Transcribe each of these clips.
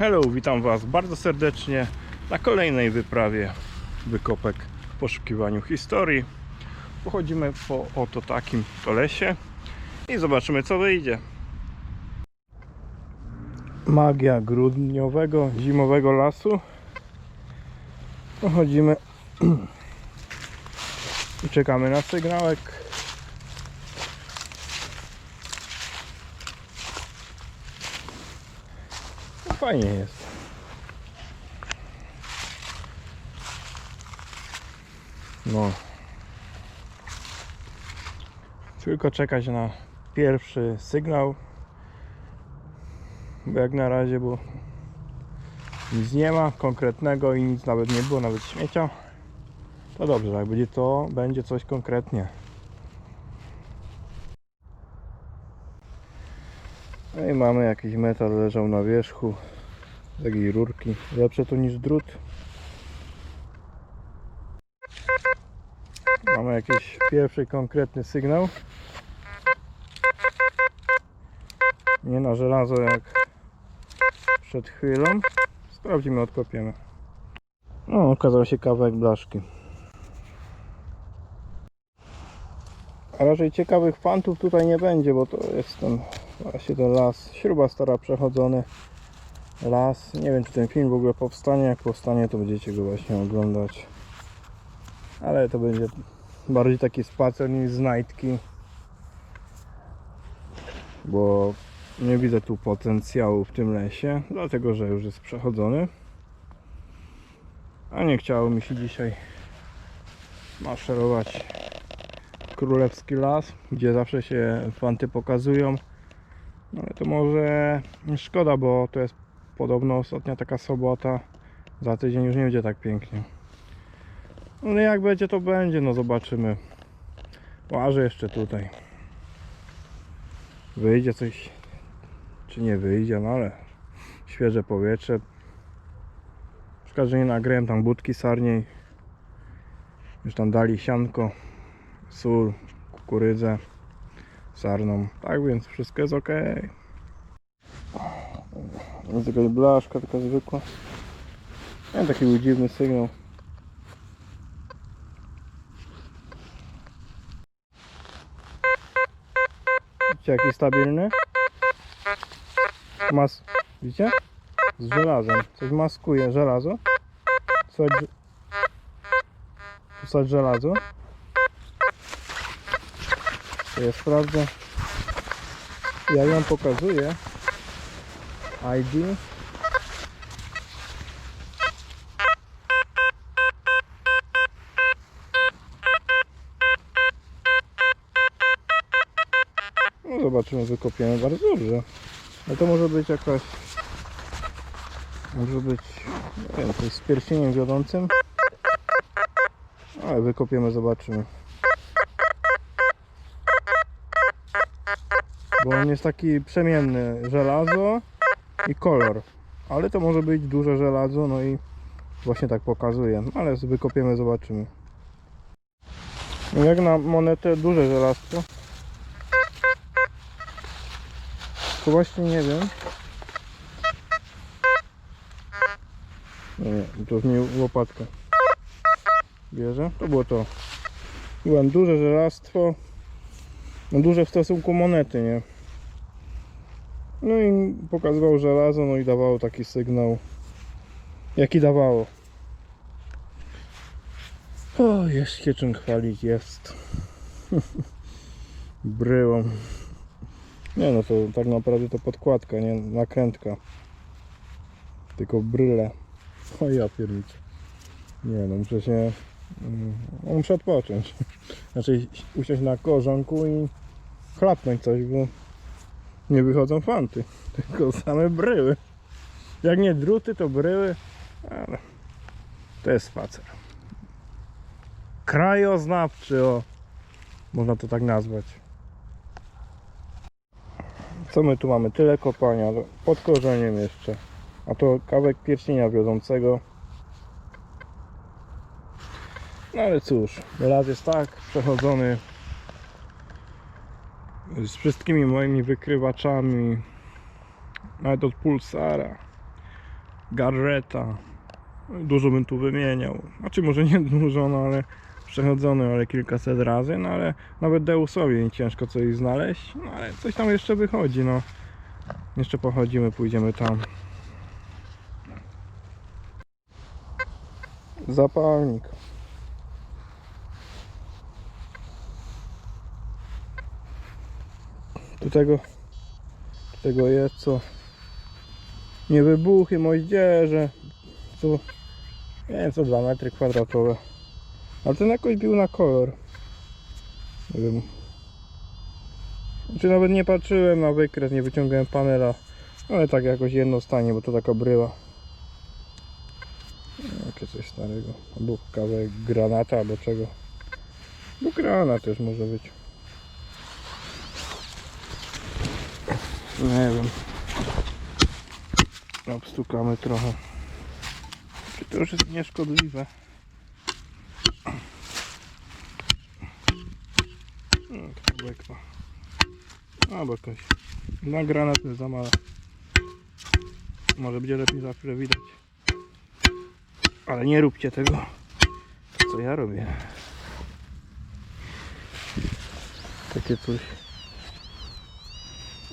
Hello, witam Was bardzo serdecznie na kolejnej wyprawie wykopek w poszukiwaniu historii. Pochodzimy po oto takim to i zobaczymy co wyjdzie. Magia grudniowego, zimowego lasu. Pochodzimy i czekamy na sygnałek. Fajnie jest. No. Tylko czekać na pierwszy sygnał. Bo jak na razie, bo nic nie ma konkretnego i nic nawet nie było, nawet śmiecia. To dobrze, jak będzie to, będzie coś konkretnie. No i mamy jakiś metal leżał na wierzchu takiej rurki. Lepsze to niż drut. Mamy jakiś pierwszy konkretny sygnał. Nie na żelazo jak przed chwilą. Sprawdzimy, odkopiemy. No, okazał się kawałek blaszki. A raczej ciekawych fantów tutaj nie będzie, bo to jest ten właśnie ten las. Śruba stara przechodzony las. Nie wiem czy ten film w ogóle powstanie. Jak powstanie to będziecie go właśnie oglądać. Ale to będzie bardziej taki spacer niż znajdki. Bo nie widzę tu potencjału w tym lesie, dlatego że już jest przechodzony. A nie chciało mi się dzisiaj maszerować królewski las, gdzie zawsze się fanty pokazują. No ale to może szkoda, bo to jest podobno ostatnia taka sobota. Za tydzień już nie będzie tak pięknie. No jak będzie to będzie, no zobaczymy. Łażę jeszcze tutaj. Wyjdzie coś, czy nie wyjdzie, no ale świeże powietrze. Szkoda, że nie nagrałem tam budki sarniej. Już tam dali sianko, sól, kukurydzę, sarną. Tak więc wszystko jest ok. Jest jakaś blaszka taka zwykła. Nie, taki był dziwny sygnał. Widzicie jaki stabilny? Mas... Widzicie? Z żelazem. Coś maskuje żelazo. Coś... Coś żelazo. To ja sprawdzę. Ja ją pokazuję. ID. No zobaczymy, wykopiemy bardzo dobrze. No to może być jakaś... Może być... Nie wiem, coś z pierścieniem wiodącym. Ale wykopiemy, zobaczymy. Bo on jest taki przemienny. Żelazo i kolor. Ale to może być duże żelazo, no i właśnie tak pokazuje. Ale wykopiemy, zobaczymy. Jak na monetę duże żelazko. To właśnie nie wiem. Nie, to mi łopatka bierze. To było to. Byłem duże żelastwo. No duże w stosunku monety, nie? No i pokazywał żelazo, no i dawało taki sygnał. Jaki dawało. O, jest się czym chwalić, jest. Bryłą. Nie no, to tak naprawdę to podkładka, nie nakrętka. Tylko bryle. O ja pierniczę. Nie no, muszę się... mm, Muszę odpocząć. Znaczy usiąść na korzonku i chlapnąć coś, bo nie wychodzą fanty. Tylko same bryły. Jak nie druty, to bryły. Ale to jest spacer. Krajoznawczy, o. Można to tak nazwać. Co my tu mamy? Tyle kopania, pod korzeniem jeszcze. A to kawałek pierścienia wiodącego. No ale cóż, las jest tak przechodzony z wszystkimi moimi wykrywaczami, nawet od pulsara. Garreta. Dużo bym tu wymieniał. Znaczy może nie dużo, no ale przechodzony, ale kilkaset razy, no ale nawet Deusowi nie ciężko coś znaleźć, no ale coś tam jeszcze wychodzi, no. Jeszcze pochodzimy, pójdziemy tam. Zapalnik. Tu tego, tu tego jest co nie wybuchy, moździerze, co nie wiem co 2 metry kwadratowe. Ale ten jakoś bił na kolor. Nie wiem. Czy nawet nie patrzyłem na wykres, nie wyciągałem panela. Ale tak jakoś jedno stanie, bo to taka bryła. Jakie coś starego. Albo kawałek granata, albo czego. Bo granat też może być. Nie wiem. Obstukamy trochę. Czy to już jest nieszkodliwe? No, kawałek ma. Albo jakoś. Na granat jest za mała. Może będzie lepiej zawsze widać. Ale nie róbcie tego, co ja robię. Takie coś.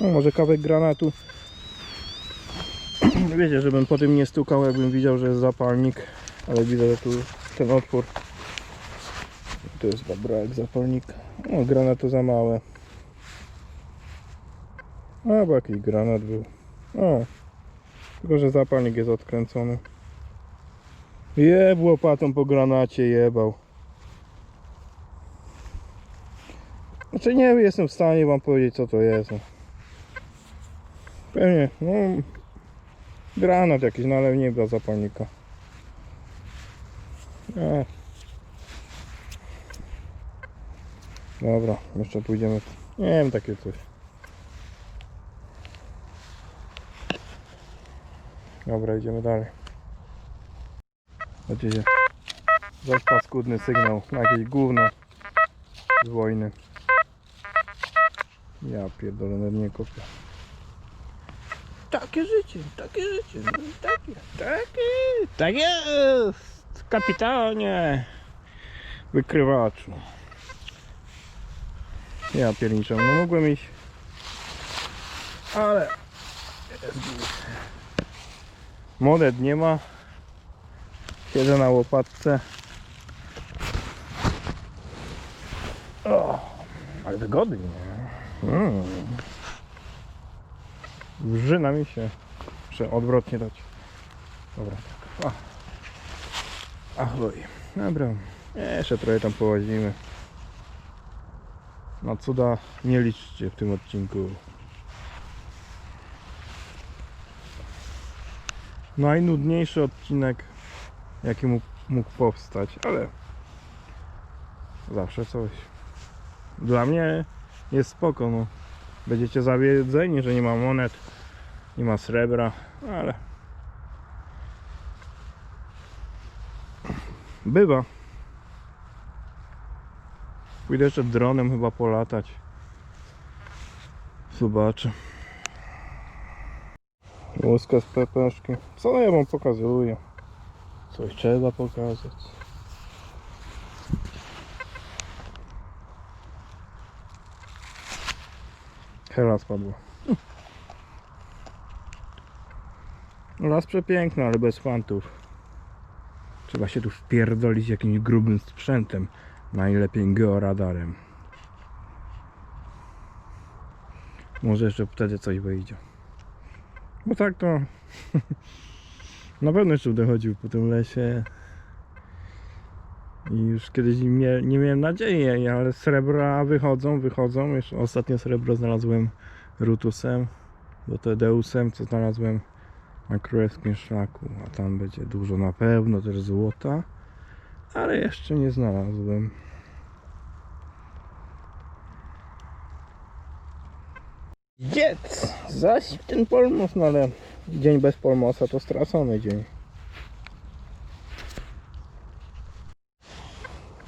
No, może kawałek granatu. Wiecie, żebym po tym nie stukał, jakbym widział, że jest zapalnik. Ale widzę, że tu ten otwór. To jest dobra jak zapalnik. O, granat to za małe. A, bo jakiś granat był. O, tylko że zapalnik jest odkręcony. Jeb łopatą po granacie jebał. Znaczy nie jestem w stanie wam powiedzieć co to jest. No. Pewnie, no granat jakiś, no ale nie dla zapalnika. E. Dobra, jeszcze pójdziemy. Nie wiem, takie coś. Dobra, idziemy dalej. Widzicie, zaś paskudny sygnał na jakieś gówno z wojny. Ja pierdolę, nie kopię. Takie życie, takie życie, no, takie, takie, tak jest, kapitanie, wykrywaczu. Ja pierniczę, no mogłem iść, ale. Monet nie ma, siedzę na łopatce. O, ale wygodnie. Mm. Wrzyna mi się. Muszę odwrotnie dać. Dobra, tak. O. Ahoj. Dobra. Jeszcze trochę tam połazimy. Na cuda nie liczcie w tym odcinku. Najnudniejszy odcinek, jaki mógł, mógł powstać, ale zawsze coś. Dla mnie jest spoko, no. Będziecie zawiedzeni, że nie ma monet, nie ma srebra, ale bywa. Pójdę jeszcze dronem chyba polatać. Zobaczę. Łuska z pepeszki. Co ja wam pokazuję? Coś trzeba pokazać. Hela spadła. Las przepiękny, ale bez fantów. Trzeba się tu wpierdolić jakimś grubym sprzętem. Najlepiej georadarem. Może jeszcze wtedy coś wyjdzie. Bo tak to... Na pewno jeszcze będę chodził po tym lesie. I już kiedyś nie, nie miałem nadziei, ale srebra wychodzą, wychodzą. Już ostatnio srebro znalazłem rutusem, do Tedeusem, co znalazłem na królewskim szlaku. A tam będzie dużo na pewno też złota, ale jeszcze nie znalazłem. Jedz! Zaś ten polmos, no ale dzień bez polmosa to stracony dzień.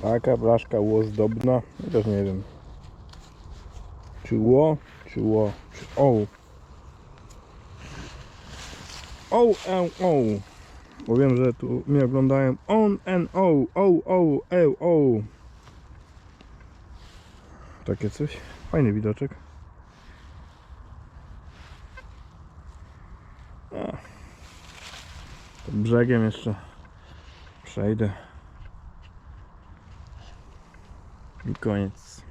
Taka blaszka łozdobna, ja też nie wiem. Czy ło, czy ło, czy o. O, E, O. Bo wiem, że tu mnie oglądają on and O, O, O, E, O. Takie coś. Fajny widoczek. Brzegiem jeszcze przejdę. I koniec.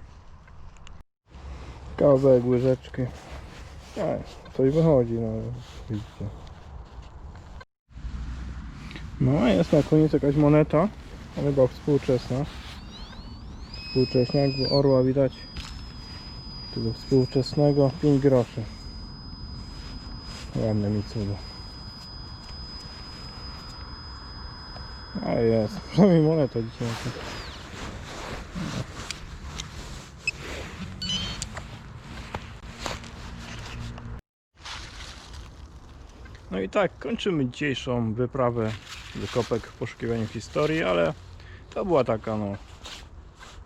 Kawałek łyżeczki. A, coś wychodzi, no widzicie. No jest na koniec jakaś moneta. Chyba współczesna. Współcześna, jakby orła widać. Tego współczesnego 5 groszy. Ładne mi cudo. A jest, przynajmniej moneta dzisiaj. No i tak, kończymy dzisiejszą wyprawę wykopek w poszukiwaniu historii, ale to była taka no,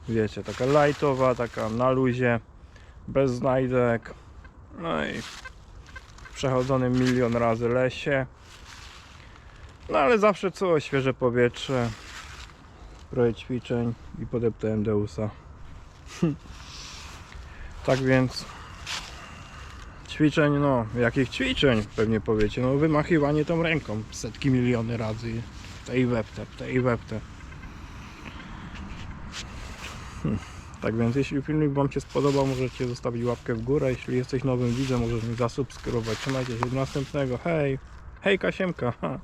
wiecie, taka lightowa, taka na luzie, bez znajdek, no i w przechodzonym milion razy lesie. No ale zawsze coś, świeże powietrze, trochę ćwiczeń i podeptałem Deusa. tak więc ćwiczeń, no jakich ćwiczeń pewnie powiecie, no wymachiwanie tą ręką setki miliony razy w tej wepte, tej wepte. Hmm. Tak więc jeśli filmik Wam się spodobał, możecie zostawić łapkę w górę. Jeśli jesteś nowym widzem, możesz mi zasubskrybować. Trzymajcie się do następnego. Hej! Hej Kasiemka! Ha.